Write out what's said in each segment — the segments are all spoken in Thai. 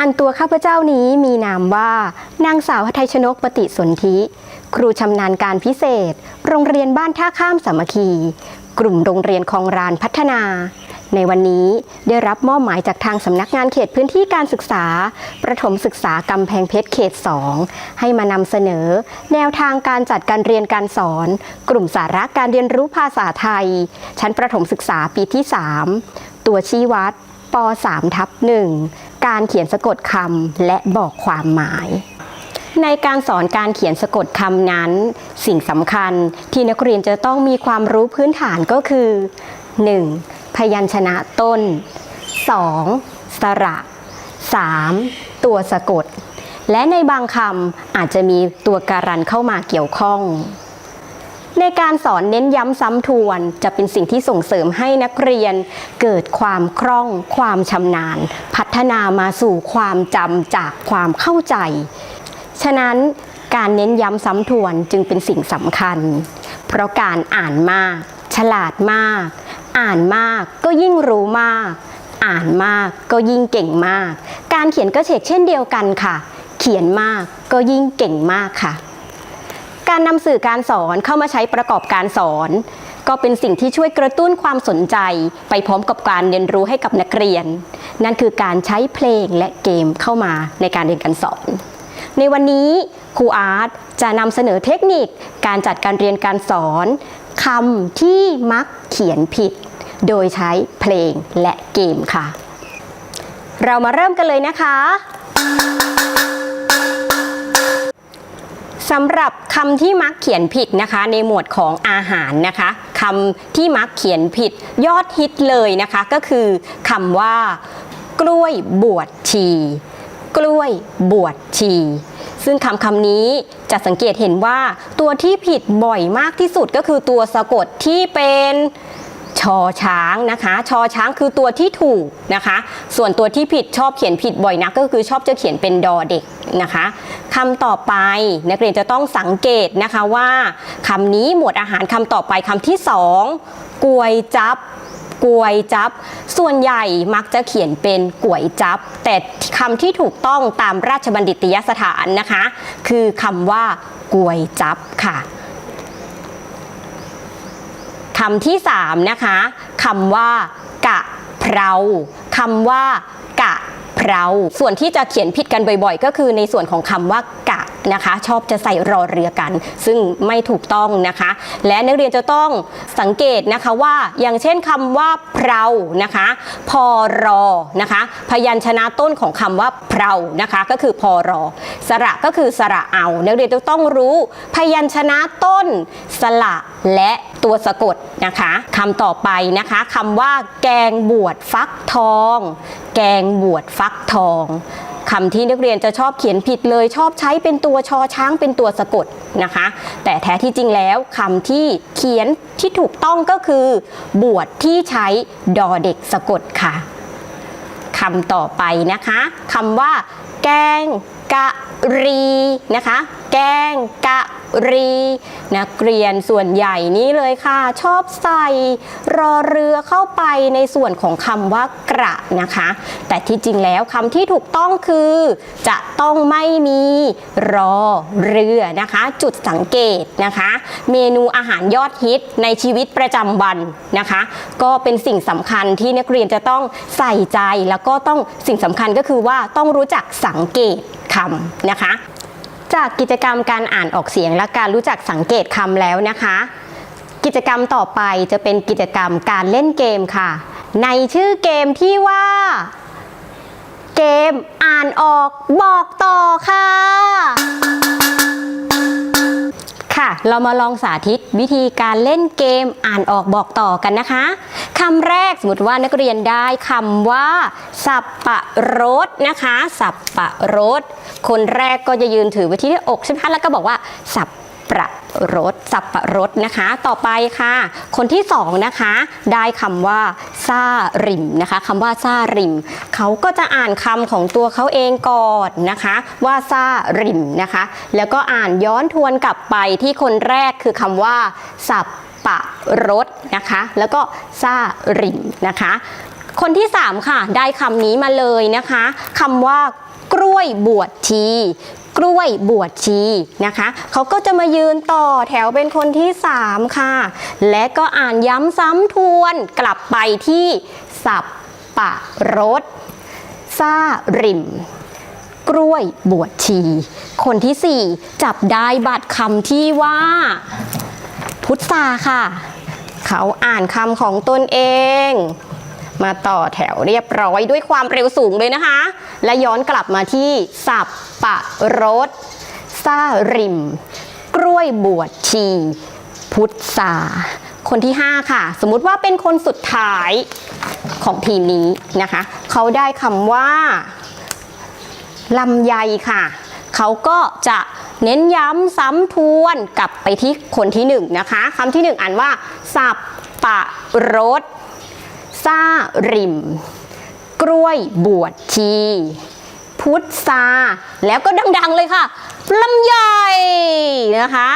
อันตัวข้าพเจ้านี้มีนามว่านางสาวหทัยชนกปฏิสนธิ ครูชำนาญการพิเศษ โรงเรียนบ้านท่าข้ามสามัคคี กลุ่มโรงเรียนคลองรานพัฒนา ในวันนี้ได้รับมอบหมายจากทางสำนักงานเขตพื้นที่การศึกษา ประถมศึกษากำแพงเพชรเขต 2 ให้มานำเสนอ แนวทางการจัดการเรียนการสอน กลุ่มสาระการเรียนรู้ภาษาไทย ชั้นประถมศึกษาปีที่ 3 ตัวชี้วัดป 3 ทับ1 การเขียนสะกดคำและบอกความหมาย ในการสอนการเขียนสะกดคำนั้น สิ่งสำคัญที่นักเรียนจะต้องมีความรู้พื้นฐานก็คือ 1. พยัญชนะต้น 2. สระ 3. ตัวสะกด และในบางคำอาจจะมีตัวการันเข้ามาเกี่ยวข้อง ในการสอนเน้นย้ำซ้ำทวน จะเป็นสิ่งที่ส่งเสริมให้นักเรียน เกิดความคล่อง ความชำนาญ พัฒนามาสู่ความจำจากความเข้าใจ ฉะนั้นการเน้นย้ำซ้ำทวนจึงเป็นสิ่งสำคัญ เพราะการอ่านมาก ฉลาดมาก อ่านมากก็ยิ่งรู้มาก อ่านมากก็ยิ่งเก่งมาก การเขียนก็เฉกเช่นเดียวกันค่ะ เขียนมากก็ยิ่งเก่งมากค่ะ การนำสื่อการสอนเข้ามาใช้ประกอบการสอน ก็เป็นสิ่งที่ช่วยกระตุ้นความสนใจ ไปพร้อมกับการเรียนรู้ให้กับนักเรียน นั่นคือการใช้เพลงและเกมเข้ามาในการเรียนการสอน ในวันนี้ครูอาร์ตจะนำเสนอเทคนิค การจัดการเรียนการสอนคำที่มักเขียนผิด โดยใช้เพลงและเกมค่ะ เรามาเริ่มกันเลยนะคะ สำหรับคำที่มักเขียนผิดนะคะ ในหมวดของอาหารนะคะคำที่มักเขียนผิดยอดฮิตเลยนะคะ ก็คือคำว่า กล้วยบวชชี กล้วยบวชชี ซึ่งคำคำนี้จะสังเกตเห็นว่าตัวที่ผิดบ่อยมากที่สุดก็คือตัวสะกดที่เป็น ชอช้างนะคะ ชอช้างคือตัวที่ถูกนะคะ ส่วนตัวที่ผิดชอบเขียนผิดบ่อยนักก็คือชอบจะเขียนเป็นดอเด็กนะคะคำต่อไปนักเรียนจะต้องสังเกตนะคะว่าคำนี้หมวดอาหารคำต่อไปคำที่สองกวยจับกวยจับ ส่วนใหญ่มักจะเขียนเป็นกวยจับ แต่คำที่ถูกต้องตามราชบัณฑิตยสถานนะคะ คือคำว่ากวยจับค่ะำที่สามนะคะคำว่ากะเพราคำว่ากะเพราส่วนที่จะเขียนผิดกันบ่อยๆ ก็คือในส่วนของคำว่ากะ นะคะ ชอบจะใส่รอเรือกัน ซึ่งไม่ถูกต้องนะคะ และนักเรียนจะต้องสังเกตนะคะว่าอย่างเช่นคำว่าเพรานะคะพอรอนะคะ พยัญชนะต้นของคำว่าเพรานะคะ ก็คือพอรอ สระก็คือสระเอา นักเรียนจะต้องรู้พยัญชนะต้น สระและตัวสะกดนะคะคำต่อไปนะคะคำว่า แกงบวชฟักทอง แกงบวชฟักทอง คำที่นักเรียนจะชอบเขียนผิดเลย ชอบใช้เป็นตัวชอช้างเป็นตัวสะกดนะคะ แต่แท้ที่จริงแล้วคำที่เขียนที่ถูกต้องก็คือ บวชที่ใช้ดอเด็กสะกดค่ะคำต่อไปนะคะคำว่า แกงกะรีนะคะ แกงกะ รี นักเรียนส่วนใหญ่นี้เลยค่ะ ชอบใส่รอเรือเข้าไปในส่วนของคำว่ากระนะคะ แต่ที่จริงแล้วคำที่ถูกต้องคือ จะต้องไม่มีรอเรือนะคะ จุดสังเกตนะคะ เมนูอาหารยอดฮิตในชีวิตประจำวันนะคะ ก็เป็นสิ่งสำคัญที่นักเรียนจะต้องใส่ใจแล้วก็ต้องสิ่งสำคัญก็คือว่าต้องรู้จักสังเกตคำนะคะ จากกิจกรรมการอ่านออกเสียงและการรู้จักสังเกตคำแล้วนะคะ กิจกรรมต่อไปจะเป็นกิจกรรมการเล่นเกมค่ะ ในชื่อเกมที่ว่า เกมอ่านออกบอกต่อค่ะค่ะ เรามาลองสาธิตวิธีการเล่นเกมอ่านออกบอกต่อกันนะคะ คำแรกสมมติว่านักเรียนได้คำว่า สับปะรดนะคะ สับปะรด คนแรกก็จะยืนถือไว้ที่อกใช่ไหมคะแล้วก็บอกว่า สับประรดสับปะรดนะคะ ต่อไปค่ะ คนที่สองนะคะ ได้คำว่าซาริมนะคะคำว่าซาริม เขาก็จะอ่านคำของตัวเขาเองก่อนนะคะ ว่าซาริมนะคะ แล้วก็อ่านย้อนทวนกลับไปที่คนแรกคือคำว่าสับ ปะรดนะคะ แล้วก็ซาริมนะคะ คนที่ 3 ค่ะ ได้คำนี้มาเลยนะคะคำว่ากล้วยบวชชีกล้วยบวชชีนะคะเขาก็จะมายืนต่อแถวเป็นคนที่ 3 ค่ะ และก็อ่านย้ำซ้ำทวนกลับไปที่สับปะรดซาริม กล้วยบวชชี คนที่ 4 จับได้บัตรคำที่ว่า พุทธาค่ะ เขาอ่านคำของตนเอง มาต่อแถวเรียบร้อยด้วยความเร็วสูงเลยนะคะ และย้อนกลับมาที่สับปะรดซาริม กล้วยบวชชี พุทธาคนที่ 5 ค่ะ สมมุติว่าเป็นคนสุดท้ายของทีมนี้นะคะ เขาได้คำว่าลำไยค่ะ เขาก็จะ เน้นย้ำซ้ำทวนกลับไปที่คนที่หนึ่งนะคะคำที่หนึ่งอ่านว่า สับปะรดซาริม กล้วยบวชชี พุทธาแล้วก็ดังๆเลยค่ะลำไยนะคะ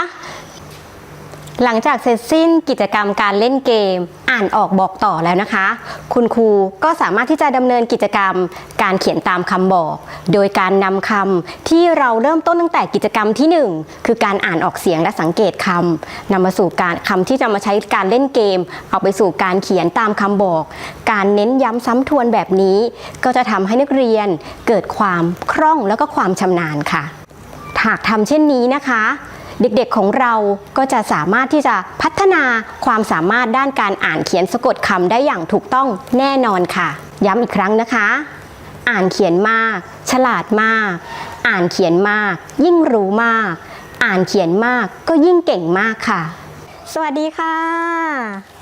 หลังจากเสร็จสิ้นกิจกรรมการเล่นเกม อ่านออกบอกต่อแล้วนะคะ คุณครูก็สามารถที่จะดำเนินกิจกรรม การเขียนตามคำบอก โดยการนำคำที่เราเริ่มต้นตั้งแต่กิจกรรมที่ 1 คือการอ่านออกเสียงและสังเกตคำนำมาสู่การคำที่จะมาใช้การเล่นเกม เอาไปสู่การเขียนตามคำบอก การเน้นย้ำซ้ำทวนแบบนี้ ก็จะทำให้นักเรียนเกิดความคล่องแล้วก็ความชำนาญค่ะหากทำเช่นนี้นะคะ เด็กๆของเราก็จะสามารถที่จะพัฒนาความสามารถด้านการอ่านเขียนสะกดคำได้อย่างถูกต้องแน่นอนค่ะ ย้ำอีกครั้งนะคะ อ่านเขียนมาก ฉลาดมาก อ่านเขียนมาก ยิ่งรู้มาก อ่านเขียนมากก็ยิ่งเก่งมากค่ะ สวัสดีค่ะ